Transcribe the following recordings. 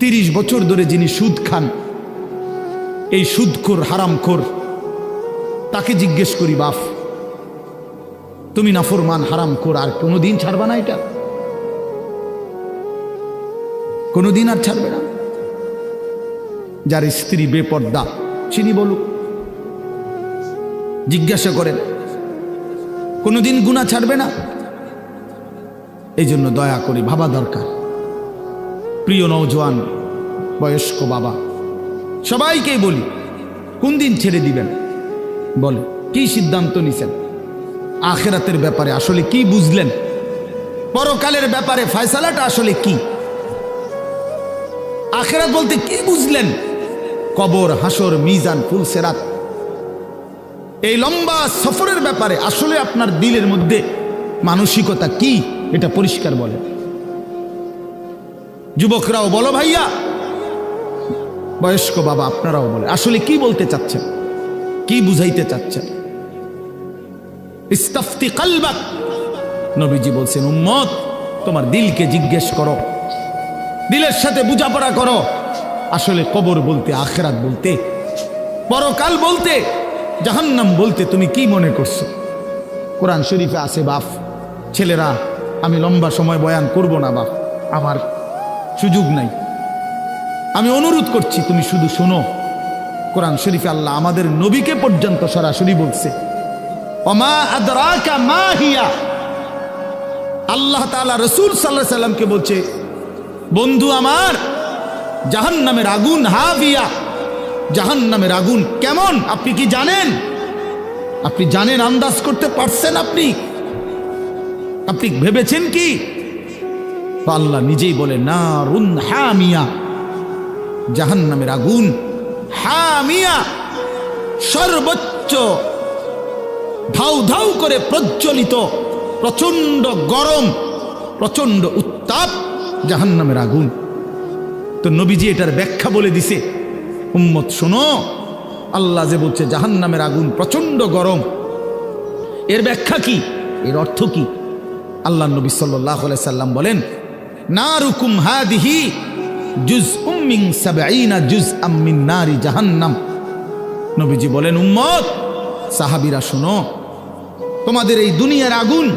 তিরিশ বছর ধরে যিনি সুদ খান, এই সুদখোর হারামখোর তাকে জিজ্ঞেস করি, বাপ, তুমি নাফরমান হারামখোর আর কোনোদিন ছাড়বা না এটা? কোনোদিন আর ছাড়বে না। যার স্ত্রী বেপর্দা, চিনি বলুক, জিজ্ঞাসা করেন, কোনোদিন গুণা ছাড়বে না? এই জন্য দয়া করে, ভাবা দরকার। প্রিয় নৌজওয়ান বয়স্ক বাবা, সবাইকেই বলি, কোন দিন ছেড়ে দিবেন? বলে, কি সিদ্ধান্ত নিছেন? আখেরাতের ব্যাপারে আসলে কি বুঝলেন? পরকালের ব্যাপারে ফয়সালাটা আসলে কি? আখেরাত বলতে কি বুঝলেন? কবর, হাসর, মিজান ফুলসেরাত এই লম্বা সফরের ব্যাপারে আসলে আপনার দিলের মধ্যে মানসিকতা কি? এটা পরিষ্কার বলে যুবকরাও বলো ভাইয়া। বয়স্ক বাবা আপনারাও বলে। আসলে কি বলতে চাচ্ছেন? কি বুঝাইতে চাচ্ছেন? ইস্তাফতি কালবাক। নবীজি বলছেন, উম্মত, তোমার দিলকে জিজ্ঞেস করো। দিলের সাথে বুঝাপড়া করো। আসলে কবর বলতে, আখেরাত বলতে, পরকাল বলতে, জাহান্নাম বলতে তুমি কি মনে করছ? কোরআন শরীফে আছে, বাপ। ছেলেরা, আমি লম্বা সময় বয়ান করব না, বাপ। আমার সুযোগ নাই। আমি অনুরোধ করছি, তুমি শুধু শোনো। কোরআন শরীফে আল্লাহ আমাদের নবীকে পর্যন্ত সরাসরি বলছে আল্লাহ তাআলা রসুল সাল্লাহ সাল্লামকে বলছে, বন্ধু আমার জাহান নামের আগুন হাবিয়া। জাহান নামের আগুন কেমন, আপনি কি জানেন? আপনি জানেন আন্দাজ করতে পারছেন আপনি? আপনি ভেবেছেন কি? তো আল্লাহ নিজেই বলে না রুন হামিয়া। জাহান নামের আগুন। হামিয়া! সর্বোচ্চ। ধাউ ধাউ করে প্রজ্বলিত। প্রচণ্ড গরম প্রচণ্ড উত্তাপ জাহান নামের আগুন। তো নবীজি এটার ব্যাখ্যা বলে দিছে। উম্মত, শোনো, আল্লাহ যে বলছে জাহান নামের আগুন প্রচণ্ড গরম। এর ব্যাখ্যা কি? এর অর্থ কি? আল্লাহ নবী সাল্লাহ সাল্লাম বলেন না রুকুম হাদিহি জুজ উম্মিং সাবাইনা জুজ আম্মিন নারি জাহান্নাম। নবীজি বলেন, উম্মত শোনো, তোমাদের এই দুনিয়ার আগুন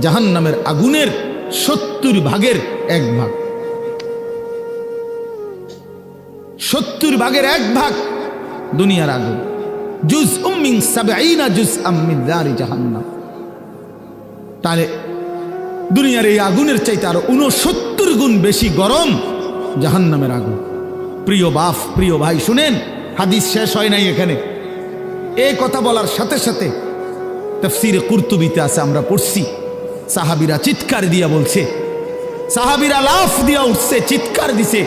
জাহান্নামের আগুনের সত্তর ভাগের এক ভাগ। সত্তর ভাগের এক ভাগ দুনিয়ার আগুন। জুজ উম্মিং সাবাইনা জুজ আম্মিন নারি জাহান্নাম। তাহলে দুনিয়ার এই আগুনের চাইতে আরও উনসত্তর গুণ বেশি গরম জাহান নামের আগুন। প্রিয় বাপ, প্রিয় ভাই, শুনেন, হাদিস শেষ হয় নাই এখানে। এই কথা বলার সাথে সাথে তফসিরে কুর্তুবিতে আছে, আমরা পড়ছি। সাহাবিরা চিৎকার দিয়া বলছে, সাহাবিরা লাফ দিয়া উঠছে, চিৎকার দিছে।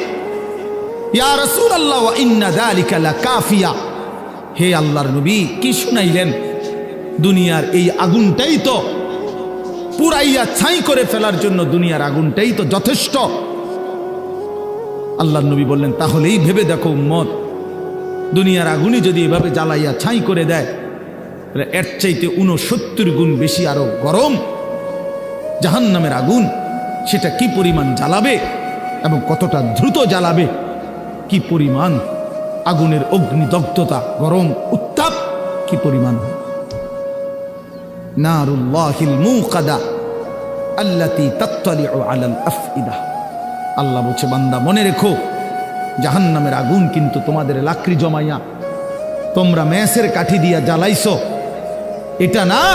হে আল্লাহর নবী, কি শুনাইলেন? দুনিয়ার এই আগুনটাই তো পুরাইয়া ছাই করে ফেলার জন্য দুনিয়ার আগুনটাই তো যথেষ্ট। আল্লাহ নবী বললেন, তাহলেই ভেবে দেখো উম্মত, দুনিয়ার আগুনই যদি এভাবে জ্বালাইয়া ছাই করে দেয়, তাহলে এর চাইতে উনসত্তর গুণ বেশি আরও গরম। জাহান নামের আগুন, সেটা কি পরিমাণ জ্বালাবে এবং কতটা দ্রুত জ্বালাবে? কি পরিমাণ আগুনের অগ্নিদগ্ধতা, গরম, উত্তাপ, কি পরিমাণ? নারুল্লাহিল মুকাদা আল্লাহ বলছে, বান্দা, মনে রেখো, জাহান্নামের আগুন কিন্তু তোমাদের লাকড়ি জমাইয়া, তোমরা মেসের কাঠি দিয়া জ্বালাইছো। এটা না,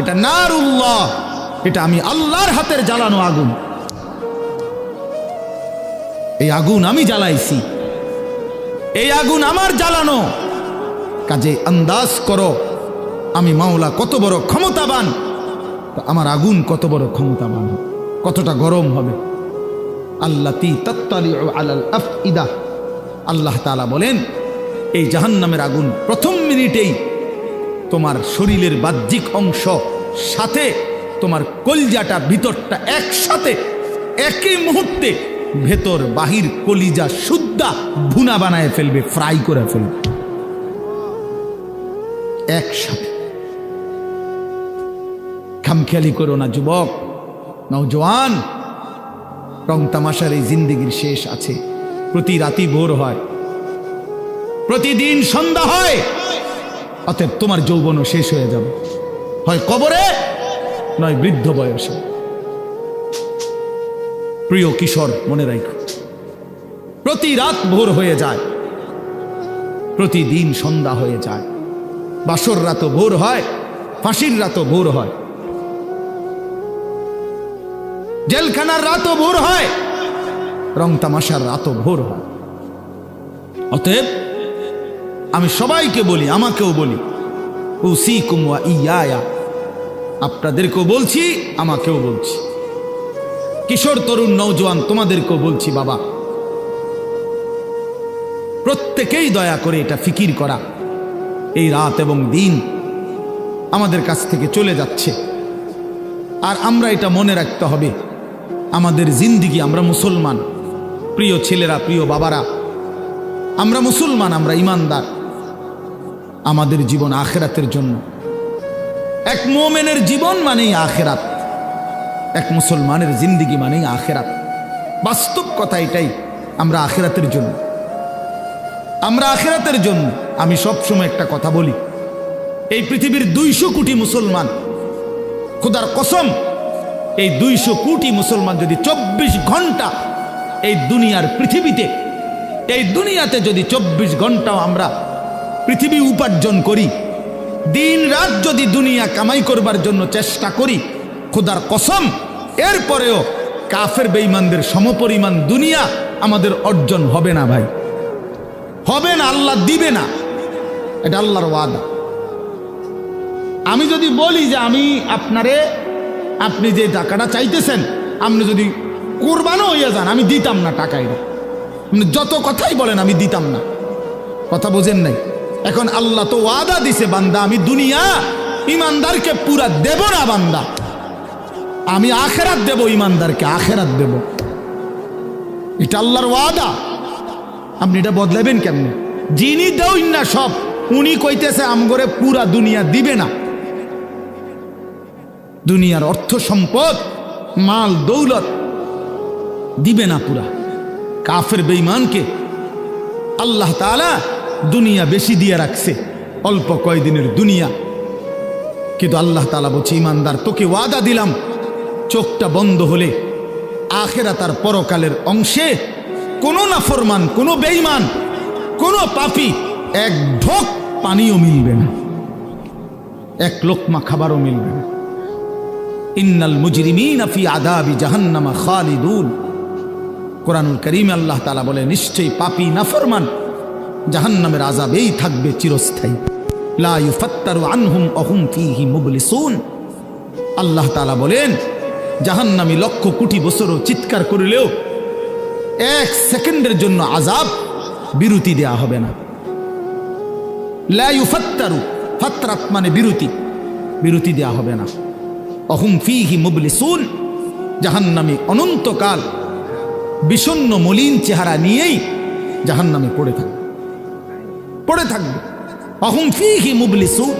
এটা নারুল্লাহ, এটা আমি আল্লাহর হাতের জ্বালানো আগুন। এই আগুন আমি জ্বালাইছি, এই আগুন আমার জ্বালানো। কাজে আন্দাজ করো, আমি মাওলা কত বড় ক্ষমতাবান তো আমার আগুন কত বড় ক্ষমতাবান হবে, কতটা গরম হবে। আল্লাহ তি তত্তালি আলাল আফইদা। আল্লাহ তাআলা বলেন এই জাহান্নামের আগুন প্রথম মিনিটেই তোমার শরীরের বাহ্যিক অংশ সাথে তোমার কলজাটা ভিতরটা একসাথে একই মুহূর্তে ভেতর বাহির কলিজা শুদ্ধা ভুনা বানায় ফেলবে ফ্রাই করে ফেলবে। একসাথে। খামখেয়ালি করো না, যুবক। নওজোয়ান রং তামাশার এই জিন্দিগির শেষ আছে। প্রতি রাতি ভোর হয়। প্রতিদিন সন্ধ্যা হয়। অতএব তোমার যৌবনও শেষ হয়ে যাবে। হয় কবরে, নয় বৃদ্ধ বয়সে। প্রিয় কিশোর, মনে রাখো, প্রতি রাত ভোর হয়ে যায়। প্রতিদিন সন্ধ্যা হয়ে যায়। বাসর রাতও ভোর হয়, ফাঁসির রাতও ভোর হয়। জেলখানার রাতও ভোর হয়, রং তামাশার রাতও ভোর হয়। অতএব আমি সবাইকে বলি, আমাকেও বলি ও সি কুমা ইয়া আপনাদেরকেও বলছি, আমাকেও বলছি। কিশোর, তরুণ নৌজওয়ান তোমাদেরকেও বলছি, বাবা। প্রত্যেকেই দয়া করে এটা ফিকির করা। এই রাত এবং দিন আমাদের কাছ থেকে চলে যাচ্ছে। আর আমরা এটা মনে রাখতে হবে আমাদের জিন্দিগি, আমরা মুসলমান। প্রিয় ছেলেরা, প্রিয় বাবারা, আমরা মুসলমান, আমরা ইমানদার। আমাদের জীবন আখেরাতের জন্য। এক মোমেনের জীবন মানেই আখেরাত। এক মুসলমানের জিন্দিগি মানেই আখেরাত। বাস্তব কথা এটাই, আমরা আখেরাতের জন্য। আমরা আখেরাতের জন্য। আমি সবসময় একটা কথা বলি, এই পৃথিবীর দুইশো কোটি মুসলমান, খুদার কসম এই দুইশো কোটি মুসলমান যদি চব্বিশ ঘণ্টা এই দুনিয়ার পৃথিবীতে, এই দুনিয়াতে যদি চব্বিশ ঘন্টাও আমরা পৃথিবী উপার্জন করি, দিন রাত যদি দুনিয়া কামাই করবার জন্য চেষ্টা করি, খুদার কসম, এরপরেও কাফের বেঈমানদের সমপরিমাণ দুনিয়া আমাদের অর্জন হবে না ভাই। হবে না, আল্লাহ দিবে না। এটা আল্লাহর ওয়াদা। আমি যদি বলি যে আমি আপনারে আপনি যে টাকাটা চাইতেছেন, আপনি যদি কোরবানও হইয়া যান, আমি দিতাম না টাকা এটা যত কথাই বলেন, আমি দিতাম না। কথা বোঝেন নাই? এখন আল্লাহ তো ওয়াদা দিছে, বান্দা, আমি দুনিয়া ইমানদারকে পুরা দেব না, বান্দা। আমি আখেরাত দেব ইমানদারকে, আখেরাত দেব। এটা আল্লাহর ওয়াদা। আপনি এটা বদলাবেন কেমনে? যিনি দেউন না সব, উনি কইতেছে, আমগরে পুরা দুনিয়া দিবে না। দুনিয়ার অর্থ সম্পদ, মাল, দৌলত দিবে না পুরা। কাফের বেঈমানকে আল্লাহ তাআলা দুনিয়া বেশি দিয়ে রাখছে, অল্প কয়দিনের দুনিয়া। কিন্তু আল্লাহ তালা বলছে, ইমানদার, তোকে ওয়াদা দিলাম, চোখটা বন্ধ হলে আখেরা তার পরকালের অংশে কোনো নাফরমান, কোনো বেইমান কোনো পাপি এক ঢোক পানিও মিলবে না, এক লোকমা খাবারও মিলবে না। ইন্নাল মুজরিমিন ফি আদাবি জাহান্নামা খালিদুন। কোরআনুল করিম আল্লাহ তালা বলে, নিশ্চয়ই পাপি নাফরমান জাহান্নামের আজাবেই থাকবে চিরস্থায়ী। লা ইউফাত্তারু আনহুম অহুম ফিহি মুবলিসুন। আল্লাহ তালা বলেন, জাহান্নামী লক্ষ কোটি বছরও চিৎকার করিলেও এক সেকেন্ডের জন্য আজাব বিরতি দেয়া হবে না। লা ইউফাত্তারু, ফাত্রাত মানে বিরতি বিরতি দেয়া হবে না। অহুম ফিহি মুবলিসুন। জাহান্নামী অনন্তকাল বিষণ্ন মলিন চেহারা নিয়েই জাহান্নামে পড়ে থাকবে। পড়ে থাকবে। অহুম ফিহি মুবলিসুন।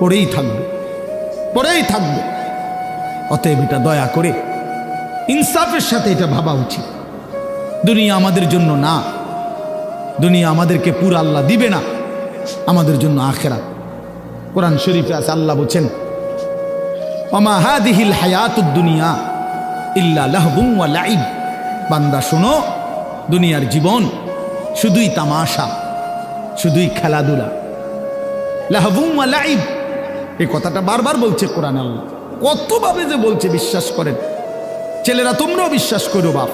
পড়েই থাকবে। পড়েই থাকবে। অতএব এটা দয়া করে ইনসাফের সাথে এটা ভাবা উচিত। দুনিয়া আমাদের জন্য না। দুনিয়া আমাদেরকে পুরো আল্লাহ দিবে না। আমাদের জন্য আখেরা কোরআন শরীফে আছে, আল্লাহ বলছেন অমা হাদিহিল হায়াতুদ দুনিয়া ইল্লা লাহবুম ওয়া লাইব বান্দা, শোনো, দুনিয়ার জীবন শুধুই তামাশা, শুধুই খেলাধুলা। লাহবুম ওয়া লাইব এই কথাটা বারবার বলছে কোরআন আল্লাহ। কতভাবে যে বলছে, বিশ্বাস করেন। ছেলেরা, তোমরাও বিশ্বাস করো বাপ।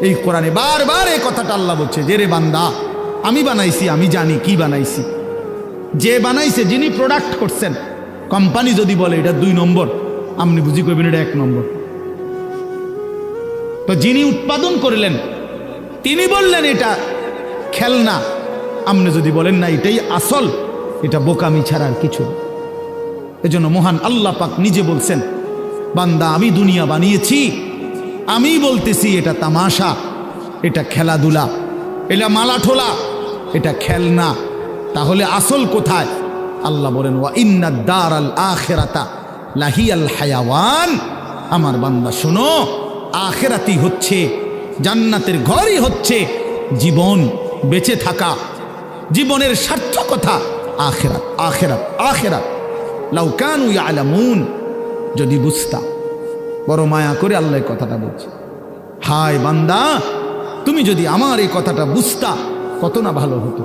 এই কোরআনে বারবার এই কথাটা আল্লাহ বলছে, যে রে বান্দা, আমি বানাইছি, আমি জানি কি বানাইছি। যে বানাইছে, যিনি প্রোডাক্ট করছেন কোম্পানি যদি বলে, এটা দুই নম্বর, আপনি বুঝি করবেন এটা এক নম্বর। তো যিনি উৎপাদন করলেন, তিনি বললেন, এটা খেলনা। আপনি যদি বলেন, না, এটাই আসল, এটা বোকামি ছাড়া আর কিছু। এজন্য মহান আল্লাহ পাক নিজে বলছেন, বান্দা, আমি দুনিয়া বানিয়েছি, আমি বলতেছি, এটা তামাশা, এটা খেলাধুলা, এটা মালাঠোলা, এটা খেলনা, তাহলে আসল কোথায়? আল্লাহ বলেন, ওয়া ইন্না দার আল আখেরাতা লাহিয়াল হায়াওয়ান। আমার বান্দা, শোনো আখেরাতি হচ্ছে, জান্নাতের ঘরই হচ্ছে জীবন, বেঁচে থাকা, জীবনের সার্থকতা, আখেরাত আখেরাত আখেরাত। লাউকানু আলামুন যদি বুঝতা বড় মায়া করে আল্লাহ কথাটা বলছে। হায় বান্দা, তুমি যদি আমার এই কথাটা বুঝতা, কত না ভালো হতো।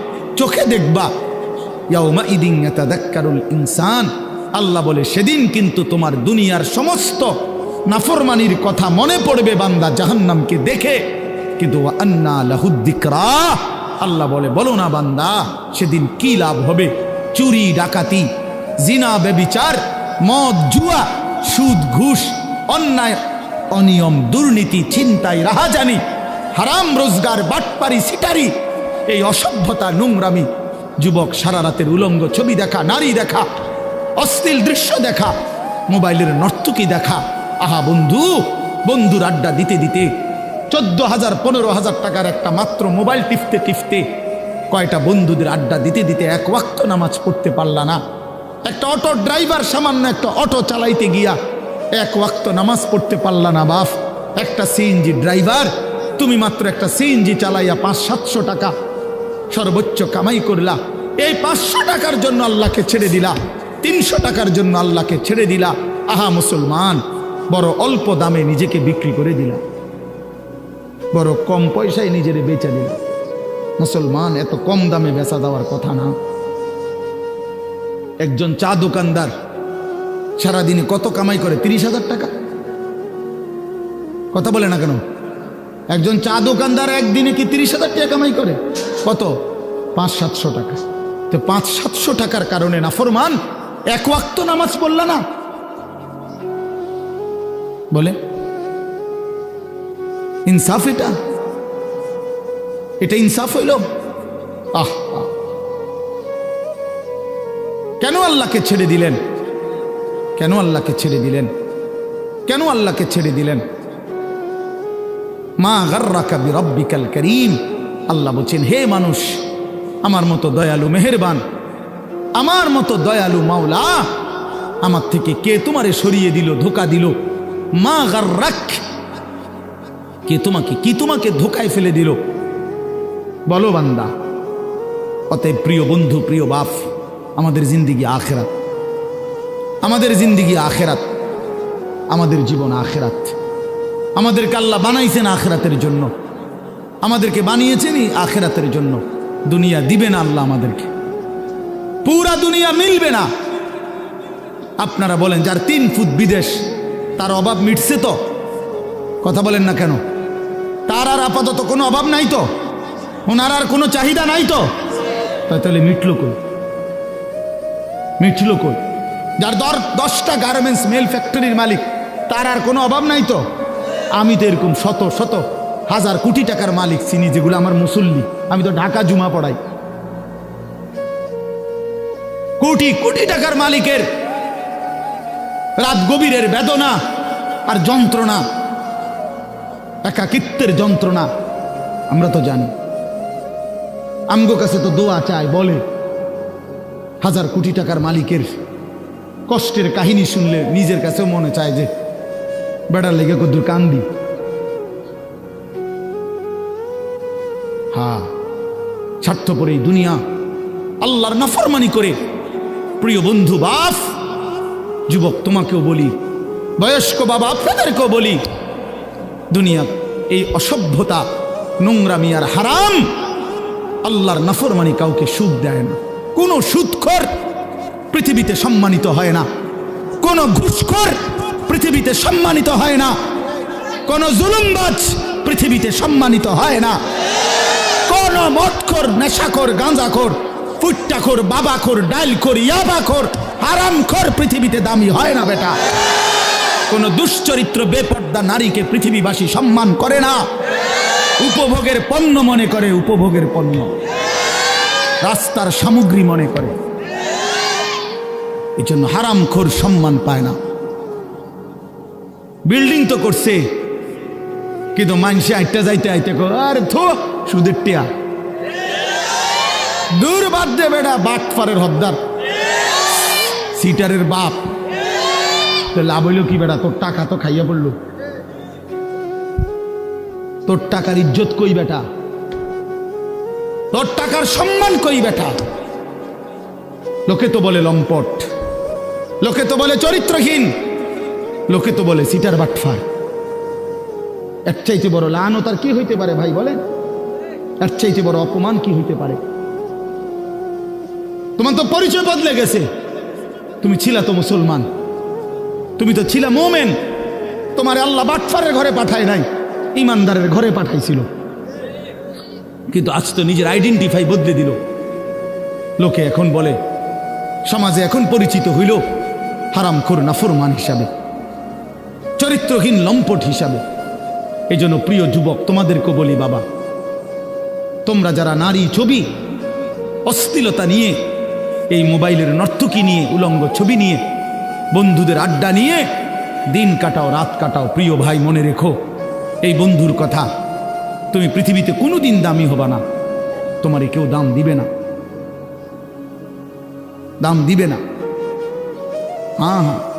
চোখে দেখবা। ইয়াউমা ইদিন ইয়াতাদাক্কারুল ইনসান। আল্লাহ বলে, সেদিন কিন্তু তোমার দুনিয়ার সমস্ত নাফরমানির কথা মনে পড়বে বান্দা জাহান্নামকে দেখে। কিন্তু আন্না লাহুদ্দিকরা। আল্লাহ বলে, বলো না বান্দা, সেদিন কি লাভ হবে? চুরি, ডাকাতি, জিনা বেবিচার মদ, জুয়া, সুদ, ঘুষ, অন্যায়, অনিয়ম, দুর্নীতি, ছিনতাই, রাহাজানি, হারাম, রোজগার, বাটপারি, সিটারি এই অসভ্যতা নোংরামি, যুবক সারা রাতের উলঙ্গ ছবি দেখা, নারী দেখা, অশ্লীল দৃশ্য দেখা, মোবাইলের নর্তকী দেখা। আহা বন্ধু, বন্ধুর আড্ডা দিতে দিতে চোদ্দ হাজার, পনেরো হাজার টাকার একটা মাত্র মোবাইল টিপতে টিপতে কয়টা বন্ধুদের আড্ডা দিতে দিতে এক ওয়াক্ত নামাজ পড়তে পারলা না। একটা অটো ড্রাইভার সামান্য একটা অটো চালাইতে গিয়া এক ওয়াক্ত নামাজ পড়তে পারলা না, বাফ। একটা সিএনজি ড্রাইভার, তুমি মাত্র একটা সিএনজি চালাইয়া পাঁচ, সাতশো টাকা সর্বোচ্চ কামাই করলা। এই পাঁচশো টাকার জন্য আল্লাহকে ছেড়ে দিলা। তিনশো টাকার জন্য আল্লাহকে ছেড়ে দিলা। আহা মুসলমান, বড় অল্প দামে নিজেকে বিক্রি করে দিলা। বড় কম পয়সায় নিজের বেচে দিলা। মুসলমান, এত কম দামে বেচা দেওয়ার কথা না। একজন চা দোকানদার সারাদিনে কত কামাই করে? তিরিশ হাজার টাকা? কথা বলে না কেন? একজন চা দোকানদার একদিনে কি তিরিশ হাজার টাকা কামাই করে? কত? পাঁচ, সাতশো টাকা। তো পাঁচ, সাতশো টাকার কারণে নাফরমান এক ওয়াক্ত নামাজ পড়লা না। বলে, ইনসাফ এটা। এটা ইনসাফ হইল। আহ। কেন আল্লাহকে ছেড়ে দিলেন? কেন আল্লাহকে ছেড়ে দিলেন? কেন আল্লাহকে ছেড়ে দিলেন? মা গার্রাকা বিরব্বিকাল করিম। আল্লাহ বলছেন, হে মানুষ, আমার মতো দয়ালু মেহেরবান, আমার মতো দয়ালু মাওলা, আমার থেকে কে তোমারে সরিয়ে দিল, ধোকা দিল? মা গার্রাক, কে তোমাকে, কি তোমাকে ধোকায় ফেলে দিল? বলো বান্দা, অতএব প্রিয় বন্ধু, প্রিয় বাপ, আমাদের জিন্দিগি আখেরাত। আমাদের জিন্দিগি আখেরাত। আমাদের জীবন আখেরাত। আমাদেরকে আল্লাহ বানাইছেন আখেরাতের জন্য। আমাদেরকে বানিয়েছেনই আখেরাতের জন্য। দুনিয়া দিবে না আল্লাহ আমাদেরকে। পুরা দুনিয়া মিলবে না। আপনারা বলেন, যার তিন ফুট বিদেশ, তার অভাব মিটছে তো? কথা বলেন না কেন? তার আর আপাতত কোনো অভাব নাই তো? ওনার আর কোনো চাহিদা নাই তো? তাহলে মিটলো কই? মিটলো কই? যার দর দশটা গার্মেন্টস মেল ফ্যাক্টরির মালিক, তার আর কোনো অভাব নাই তো? আমি তো এরকম শত শত হাজার কোটি টাকার মালিক চিনি যেগুলো আমার মুসল্লি। আমি তো ঢাকা জুমা পড়াই। কোটি কোটি টাকার মালিকের রাত গভীরের বেদনা আর যন্ত্রণা, একাকিত্বের যন্ত্রণা, আমরা তো জানি। আমগো কাছে তো দোয়া চায়, বলে, হাজার কোটি টাকার মালিকের কষ্টের কাহিনী শুনলে নিজের কাছেও মনে চায় যে, বেড়ার লেগে কদ্দুর কান্দি। স্বার্থপর এই দুনিয়া। আল্লাহর নাফরমানি করে। প্রিয় বন্ধু, বাপ, যুবক, তোমাকেও বলি, বয়স্ক বাবা, আপনাদেরকেও বলি দুনিয়া এই অসভ্যতা, নোংরামি আর হারাম আল্লাহর নাফরমানি কাউকে সুদ দেয় না। কোনো সুদখর পৃথিবীতে সম্মানিত হয় না। কোনো ঘুষখোর পৃথিবীতে সম্মানিত হয় না। কোনো জুলুমবাজ পৃথিবীতে সম্মানিত হয় না। কোন মদখোর, নেশাখোর, গাঁজাখোর, ফুট্টাখোর, বাবাখোর ডাইলখোর ইয়াবাখোর, হারামখোর পৃথিবীতে দামি হয় না বেটা। কোন দুশ্চরিত্র বেপর্দা নারীকে পৃথিবীবাসী সম্মান করে না। উপভোগের পণ্য মনে করে, উপভোগের পণ্য। রাস্তার সামগ্রী মনে করে। এই জন্য হারামখোর সম্মান পায় না। বিল্ডিং তো করছে। কিন্তু মানুষে আইটা যাইতে আইতে কো, আর থো, সুদের টিয়া। দূর বাদ দে বেটা বাট ফারের হদ্দার সিটারের বাপ। তো লাভ হইল কি বেটা? তোর টাকা তো খাইয়া পড়ল। তোর টাকার ইজ্জত কই বেটা? তোর টাকার সম্মান কই বেটা? লোকে তো বলে লম্পট। লোকে তো বলে চরিত্রহীন। লোকে তো বলে সিটার বাটফার। এর চাইতে বড় লানো তার কি হইতে পারে ভাই বলেন? এর চাইতে বড় অপমান কি হইতে পারে? তোমার তো পরিচয় বদলে গেছে। তুমি ছিলা তো মুসলমান। তুমি তো ছিলা মোমেন। তোমার আল্লাহ বাটফারের ঘরে পাঠায় নাই, ইমানদারের ঘরে পাঠাইছিল। কিন্তু আজ তো নিজের আইডেন্টিফাই বদলে দিল। লোকে এখন বলে, সমাজে এখন পরিচিত হইল হারাম খোর নাফরমান হিসাবে, চরিত্রহীন লম্পট হিসাবে। এই জন্য প্রিয় যুবক তোমাদেরকে বলি বাবা, তোমরা যারা নারী ছবি, অশ্লীলতা নিয়ে এই মোবাইলের নর্তকী নিয়ে, উলঙ্গ ছবি নিয়ে, বন্ধুদের আড্ডা নিয়ে, দিন কাটাও, রাত কাটাও, প্রিয় ভাই, মনে রেখো। এই বন্ধুর কথা, তুমি পৃথিবীতে কোনো দিন দামি হবা না। তোমারে কেউ দাম দিবে না। দাম দিবে না। হ্যাঁ হ্যাঁ।